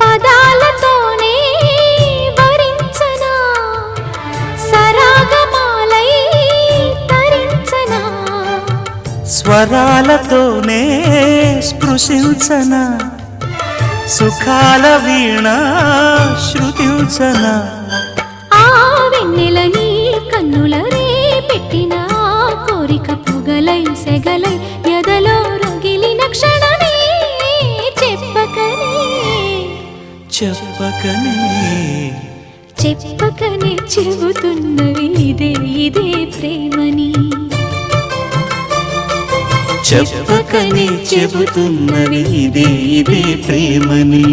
పదాలతోనే వరించనా? సరాగమాలై తరించనా? స్వరాలతోనే స్పృశించన? సుఖాల వీణ శృతించన? ఆ వెన్నెల నీ కన్నుల రే పెట్టిన కోరిక పొగలై సెగలై చెప్పకనే. చెప్పకనే చెబుతున్నవి ఇదే ఇదే ప్రేమని. చెప్పకనే చెబుతున్నది ఇదే ఇదే ప్రేమని.